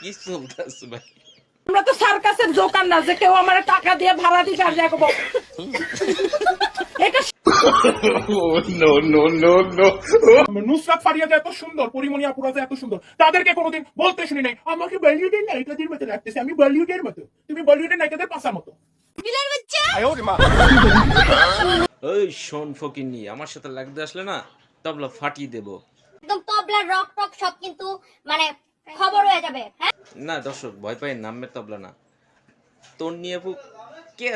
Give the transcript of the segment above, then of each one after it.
কি চলতেছে ভাই আমরা তো সার্কাসের দোকান না যে কেউ আমার টাকা দিয়ে ভাড়া দিতে আর যাব এটা নুসরাত ফারিয়া যে এত সুন্দর পরিমণি আপুরা যে এত সুন্দর তাদেরকে কোনোদিন বলতে শুনি নাই। আমাকে বলিউডের নায়িকাদের মতো লাগতেছে। আমি বলিউডের মতো। তুমি বলিউডের নায়িকাদের পাশার মতো। ওই শোন ফকিন্নি আমার সাথে লাগতে আসলে না তবলা ফাটিয়ে দেবো। একদম তবলা রক টক সব কিন্তু মানে খবর হয়ে যাবে হ্যাঁ? না দর্শক ভয় পাই নামের তবলা না। তোর নিয়ে আপু কে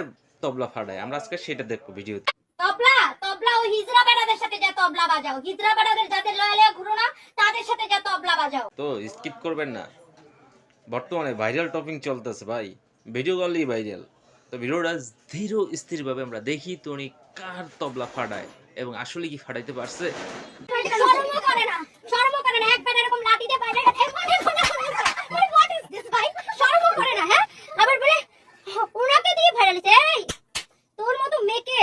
তবলা ফাটায়? আমরা আজকে সেটা দেখব ভিডিওতে। তবলা তবলা ওই হিজরা বেড়াদের সাথে যা তবলা বাজাও। হিজরা বেড়াদের যাদের লয়ালে ঘুরো না তাদের সাথে যা তবলা বাজাও। তো স্কিপ করবেন না। বর্তমানে ভাইরাল টপিং চলতেছে ভাই। ভিডিও করলেই ভাইরাল তো ভিডিওটা ধীর স্থিরভাবে আমরা দেখি তো উনি কার তবলা ফাটায় এবং আসলে কি ফাটাইতে পারছে? শরম করে না শরম করে না একবার এরকম লাঠি দিয়ে বাইরে হোয়াট ইজ দিস ভাই? শরম করে না হ্যাঁ? আবার বলে ওনাকে দিয়ে ভাইরাল হইছে এই তোর মতো মেয়েকে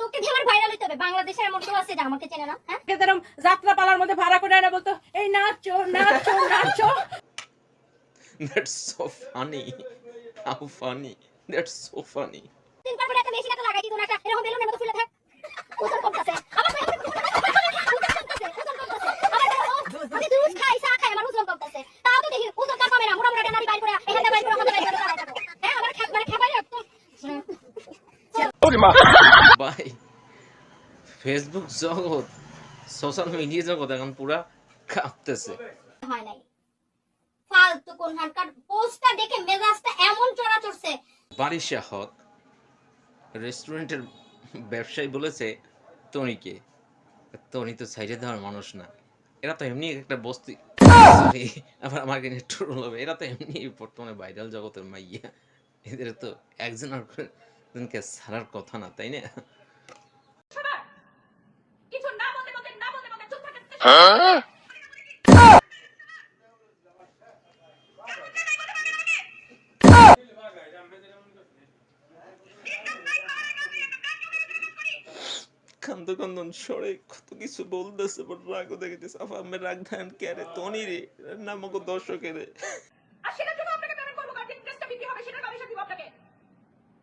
তোকে দিয়ে ভাইরাল হইতে হবে। বাংলাদেশের এমন কেউ আছে যে আমাকে চেনে না হ্যাঁ? যাত্রা পালার মধ্যে ভাড়া করে না বলতো এই নাচো নাচো নাচো। That's so funny how funny that's so funny তিন পর ভাই ফেসবুক জগৎ সোশ্যাল মিডিয়া জগৎ এখন পুরা কাঁপতেছে। হয় নাই। ফালতু কোন হানকার পোস্টটা দেখে মেজাজটা এমন চড়া চড়ছে বারিশা হক রেস্টুরেন্টের ব্যবসায়ী বলেছে তনিকে তনি তো সাইডে দেওয়ার মানুষ না। এরা তো এমনি একটা বস্তি আবার আমাকে নিয়ে ট্রোল হবে। এরা তো এমনি বর্তমানে ভাইরাল জগতের মাইয়া। এদের তো একজন আর জনকে ছাড়ার কথা না তাই না? কিছু না বলতে বলতে না বলতে বলতে চুপ থাকে। কান্দন সরে কত কিছু বলতেছে বাট রাগও আমি রাগ ধান কে রে? তনি রে নামক দর্শকের। কার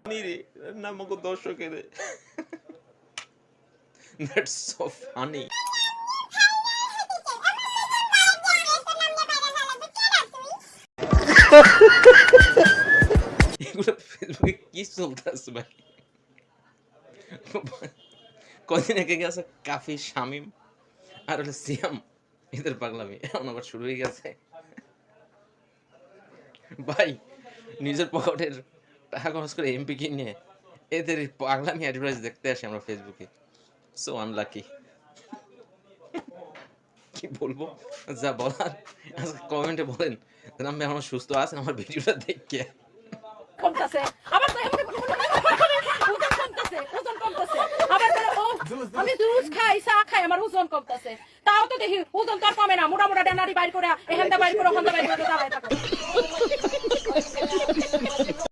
তনি রে নামক দর্শকের। দ্যাটস সো ফানি এগুলো ফেসবুকে কি চলতেছে ভাই? কদিন আগে গেছে কাফি শামিম আর হলো সিয়াম। এদের পাগলামি, এখন আবার শুরু হয়ে গেছে। ভাই, নিজের পকেটের টাকা খরচ করে এমপি কিনে এদের পাগলামি অ্যাডভার্টাইজ দেখতে আসি আমরা ফেসবুকে সো আনলাকি কি বলব? যা বলার কমেন্টে বলেন। আমি এখন সুস্থ আছেন আমার ভিডিওটা দেখে কমতাছে আবার তো এমনি ওজন কমতাছে ওজন কমতাছে আবার বলে ও আমি দুধ খাই, চা খাই, আমার ওজন কমতাছে। তাও তো দেখি ওজন তো কমে না। মোটা মোটা ডানারি বাইর করে এখান থেকে বাইর করে ওখান থেকে বাইর করে